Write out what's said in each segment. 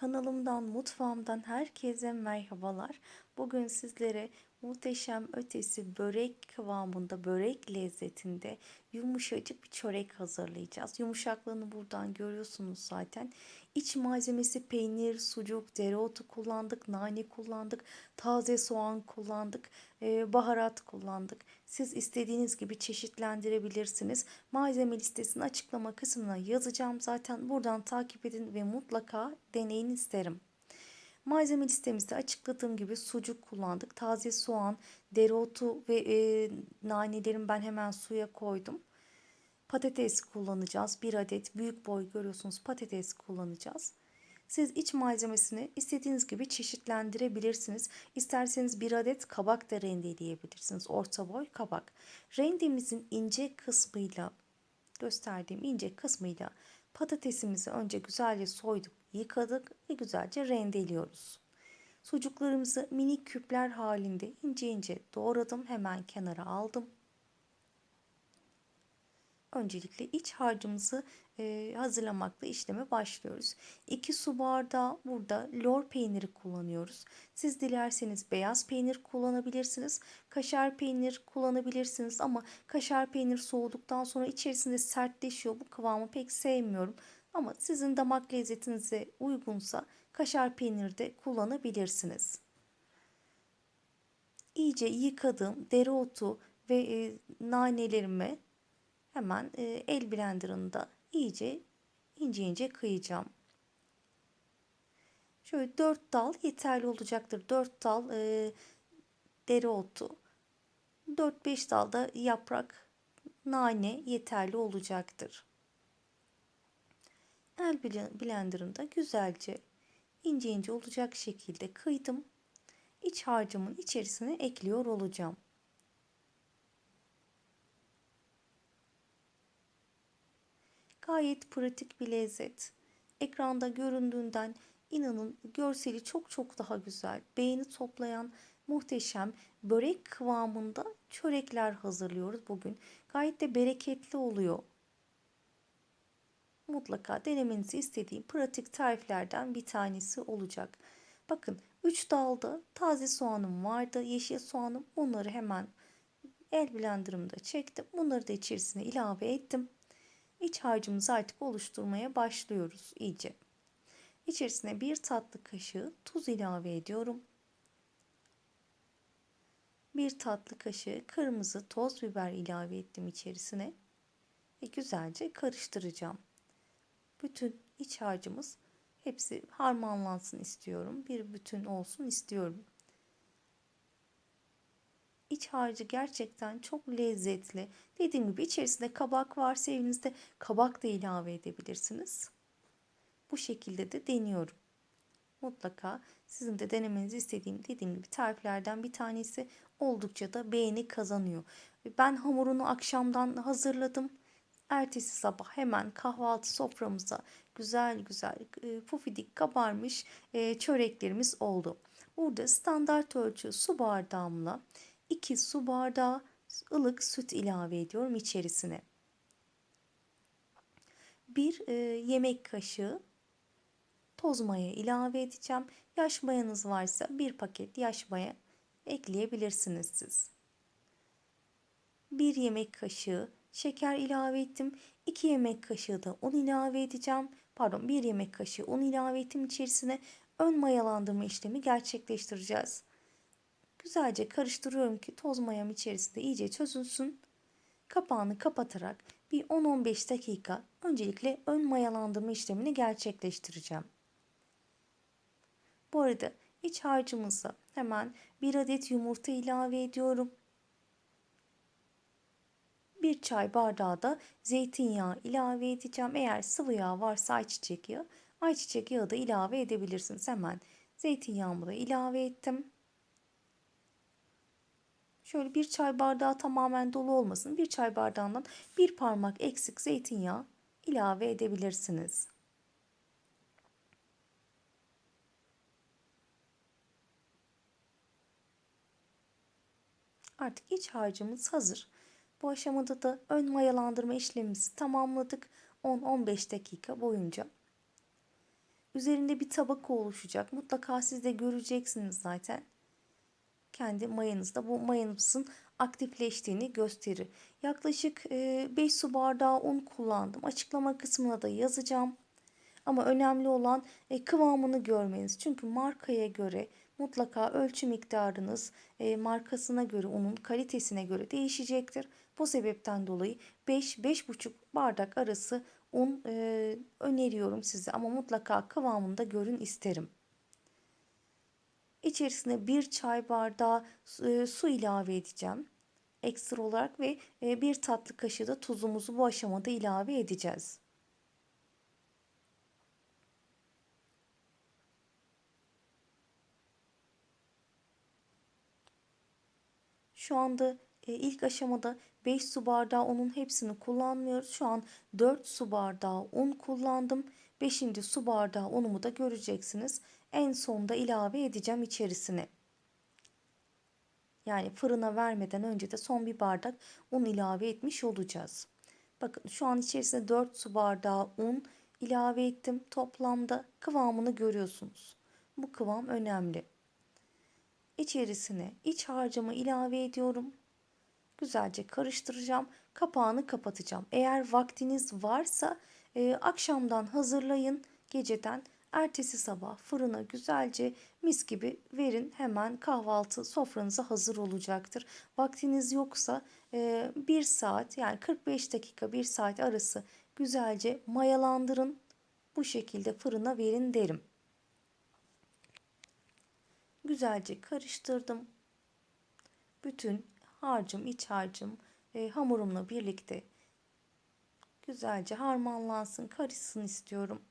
Kanalımdan, mutfağımdan herkese merhabalar. Bugün sizlere muhteşem ötesi börek kıvamında, börek lezzetinde yumuşacık bir çörek hazırlayacağız. Yumuşaklığını buradan görüyorsunuz zaten. İç malzemesi peynir, sucuk, dereotu kullandık, nane kullandık, taze soğan kullandık, e, baharat kullandık. Siz istediğiniz gibi çeşitlendirebilirsiniz. Malzeme listesini açıklama kısmına yazacağım. Zaten buradan takip edin ve mutlaka deneyin isterim. Malzeme listemizde açıkladığım gibi sucuk kullandık. Taze soğan, dereotu ve e, nanelerin ben hemen suya koydum. Patates kullanacağız. Bir adet büyük boy görüyorsunuz patates kullanacağız. Siz iç malzemesini istediğiniz gibi çeşitlendirebilirsiniz. İsterseniz bir adet kabak da rendeleyebilirsiniz. Orta boy kabak. Rendemizin ince kısmıyla gösterdiğim ince kısmıyla patatesimizi önce güzelce soyduk, yıkadık ve güzelce rendeliyoruz. Sucuklarımızı minik küpler halinde ince ince doğradım. Hemen kenara aldım. Öncelikle iç harcımızı e, hazırlamakla işleme başlıyoruz. 2 su bardağı burada lor peyniri kullanıyoruz. Siz dilerseniz beyaz peynir kullanabilirsiniz. Kaşar peynir kullanabilirsiniz ama kaşar peynir soğuduktan sonra içerisinde sertleşiyor. Bu kıvamı pek sevmiyorum. Ama sizin damak lezzetinize uygunsa kaşar peynir de kullanabilirsiniz. İyice yıkadım dereotu ve e, nanelerimi hemen e, el blenderında iyice ince ince kıyacağım. Şöyle 4 dal yeterli olacaktır. 4 dal e, dereotu, 4-5 dal da yaprak nane yeterli olacaktır. El blenderında güzelce ince ince olacak şekilde kıydım. İç harcımın içerisine ekliyor olacağım. Gayet pratik bir lezzet. Ekranda göründüğünden inanın görseli çok çok daha güzel. Beğeni toplayan muhteşem börek kıvamında çörekler hazırlıyoruz bugün. Gayet de bereketli oluyor. Mutlaka denemenizi istediğim pratik tariflerden bir tanesi olacak. Bakın 3 dalda taze soğanım vardı, yeşil soğanım. Onları hemen el blenderımda çektim. Bunları da içerisine ilave ettim. İç harcımızı artık oluşturmaya başlıyoruz iyice. İçerisine bir tatlı kaşığı tuz ilave ediyorum. Bir tatlı kaşığı kırmızı toz biber ilave ettim içerisine. Ve güzelce karıştıracağım. Bütün iç harcımız hepsi harmanlansın istiyorum. Bir bütün olsun istiyorum. İç harcı gerçekten çok lezzetli. Dediğim gibi içerisinde kabak varsa evinizde kabak da ilave edebilirsiniz. Bu şekilde de deniyorum. Mutlaka sizin de denemenizi istediğim dediğim gibi tariflerden bir tanesi oldukça da beğeni kazanıyor. Ben hamurunu akşamdan hazırladım. Ertesi sabah hemen kahvaltı soframıza güzel güzel e, pufidik kabarmış e, çöreklerimiz oldu. Burada standart ölçü su bardağımla 2 su bardağı ılık süt ilave ediyorum içerisine. 1 e, yemek kaşığı toz maya ilave edeceğim. Yaş mayanız varsa bir paket yaş maya ekleyebilirsiniz siz. 1 yemek kaşığı şeker ilave ettim. 2 yemek kaşığı da un ilave edeceğim. Pardon 1 yemek kaşığı un ilave ettim içerisine. Ön mayalandırma işlemi gerçekleştireceğiz. Güzelce karıştırıyorum ki toz mayam içerisinde iyice çözülsün. Kapağını kapatarak bir 10-15 dakika öncelikle ön mayalandırma işlemini gerçekleştireceğim. Bu arada iç harcımıza hemen bir adet yumurta ilave ediyorum. Bir çay bardağı da zeytinyağı ilave edeceğim. Eğer sıvı yağ varsa ayçiçek yağı, ayçiçek yağı da ilave edebilirsiniz. Hemen zeytinyağımı da ilave ettim. Şöyle bir çay bardağı tamamen dolu olmasın. Bir çay bardağından bir parmak eksik zeytinyağı ilave edebilirsiniz. Artık iç harcımız hazır. Bu aşamada da ön mayalandırma işlemimizi tamamladık. 10-15 dakika boyunca. Üzerinde bir tabaka oluşacak. Mutlaka siz de göreceksiniz zaten. Kendi mayanızda bu mayanızın aktifleştiğini gösterir. Yaklaşık 5 su bardağı un kullandım. Açıklama kısmına da yazacağım. Ama önemli olan e, kıvamını görmeniz. Çünkü markaya göre mutlaka ölçü miktarınız e, markasına göre, unun kalitesine göre değişecektir. Bu sebepten dolayı 5-5,5 bardak arası un e, öneriyorum size ama mutlaka kıvamında görün isterim. İçerisine bir çay bardağı e, su ilave edeceğim. Ekstra olarak ve e, bir tatlı kaşığı da tuzumuzu bu aşamada ilave edeceğiz. Şu anda e, ilk aşamada 5 su bardağı unun hepsini kullanmıyoruz. Şu an 4 su bardağı un kullandım. 5. su bardağı unumu da göreceksiniz. En sonda ilave edeceğim içerisine. Yani fırına vermeden önce de son bir bardak un ilave etmiş olacağız. Bakın şu an içerisine 4 su bardağı un ilave ettim. Toplamda kıvamını görüyorsunuz. Bu kıvam önemli. İçerisine iç harcımı ilave ediyorum. Güzelce karıştıracağım. Kapağını kapatacağım. Eğer vaktiniz varsa e, akşamdan hazırlayın. Geceden ertesi sabah fırına güzelce mis gibi verin. Hemen kahvaltı sofranıza hazır olacaktır. Vaktiniz yoksa e, 1 saat yani 45 dakika 1 saat arası güzelce mayalandırın. Bu şekilde fırına verin derim. Güzelce karıştırdım. Bütün harcım, iç harcım e, hamurumla birlikte güzelce harmanlansın, karışsın istiyorum.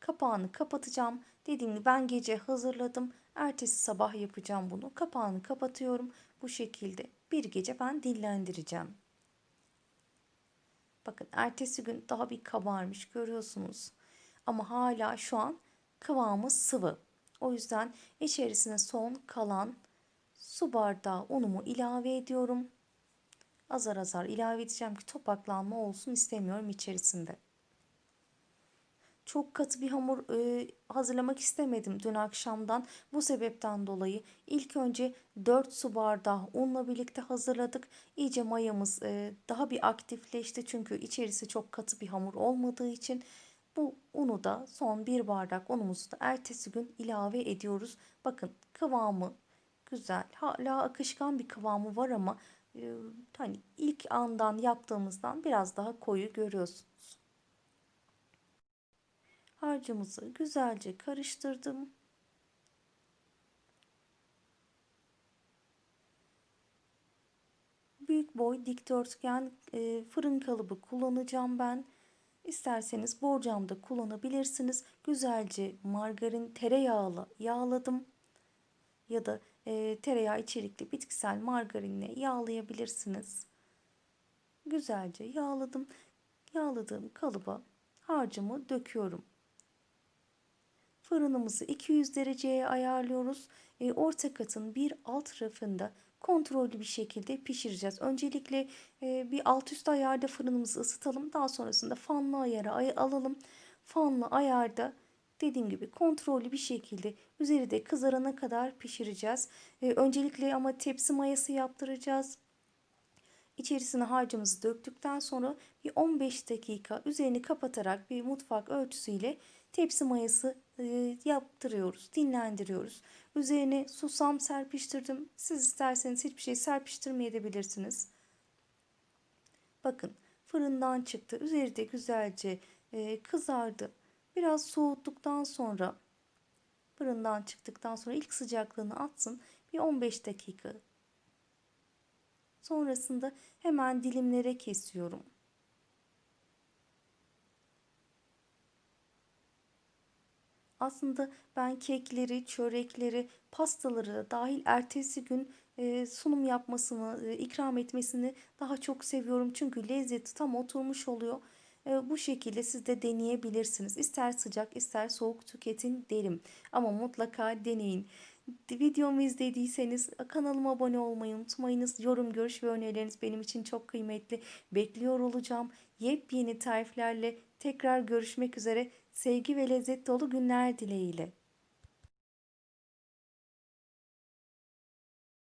Kapağını kapatacağım. Dediğim gibi ben gece hazırladım. Ertesi sabah yapacağım bunu. Kapağını kapatıyorum. Bu şekilde bir gece ben dinlendireceğim. Bakın ertesi gün daha bir kabarmış görüyorsunuz. Ama hala şu an kıvamı sıvı. O yüzden içerisine son kalan su bardağı unumu ilave ediyorum. Azar azar ilave edeceğim ki topaklanma olsun istemiyorum içerisinde. Çok katı bir hamur e, hazırlamak istemedim dün akşamdan. Bu sebepten dolayı ilk önce 4 su bardağı unla birlikte hazırladık. İyice mayamız e, daha bir aktifleşti çünkü içerisi çok katı bir hamur olmadığı için bu unu da son bir bardak unumuzu da ertesi gün ilave ediyoruz. Bakın kıvamı güzel. Hala akışkan bir kıvamı var ama hani ilk andan yaptığımızdan biraz daha koyu görüyorsunuz. Harcımızı güzelce karıştırdım. Büyük boy dikdörtgen e, fırın kalıbı kullanacağım ben. İsterseniz borcamda kullanabilirsiniz. Güzelce margarin tereyağlı yağladım. Ya da e, tereyağı içerikli bitkisel margarinle yağlayabilirsiniz. Güzelce yağladım. Yağladığım kalıba harcımı döküyorum. Fırınımızı 200 dereceye ayarlıyoruz. E, orta katın bir alt rafında kontrollü bir şekilde pişireceğiz. Öncelikle e, bir alt üst ayarda fırınımızı ısıtalım. Daha sonrasında fanlı ayara ay alalım. Fanlı ayarda dediğim gibi kontrollü bir şekilde üzeri de kızarana kadar pişireceğiz. E, öncelikle ama tepsi mayası yaptıracağız. İçerisine harcımızı döktükten sonra bir 15 dakika üzerini kapatarak bir mutfak ölçüsüyle tepsi mayası e, yaptırıyoruz, dinlendiriyoruz. Üzerine susam serpiştirdim. Siz isterseniz hiçbir şey serpiştirmeyebilirsiniz. Bakın fırından çıktı. Üzeri de güzelce e, kızardı. Biraz soğuttuktan sonra fırından çıktıktan sonra ilk sıcaklığını atsın. Bir 15 dakika. Sonrasında hemen dilimlere kesiyorum. Aslında ben kekleri, çörekleri, pastaları da dahil ertesi gün e, sunum yapmasını, e, ikram etmesini daha çok seviyorum. Çünkü lezzeti tam oturmuş oluyor. E, bu şekilde siz de deneyebilirsiniz. İster sıcak ister soğuk tüketin derim. Ama mutlaka deneyin. Videomu izlediyseniz kanalıma abone olmayı unutmayınız. Yorum, görüş ve önerileriniz benim için çok kıymetli. Bekliyor olacağım. Yepyeni tariflerle tekrar görüşmek üzere. Sevgi ve lezzet dolu günler dileğiyle.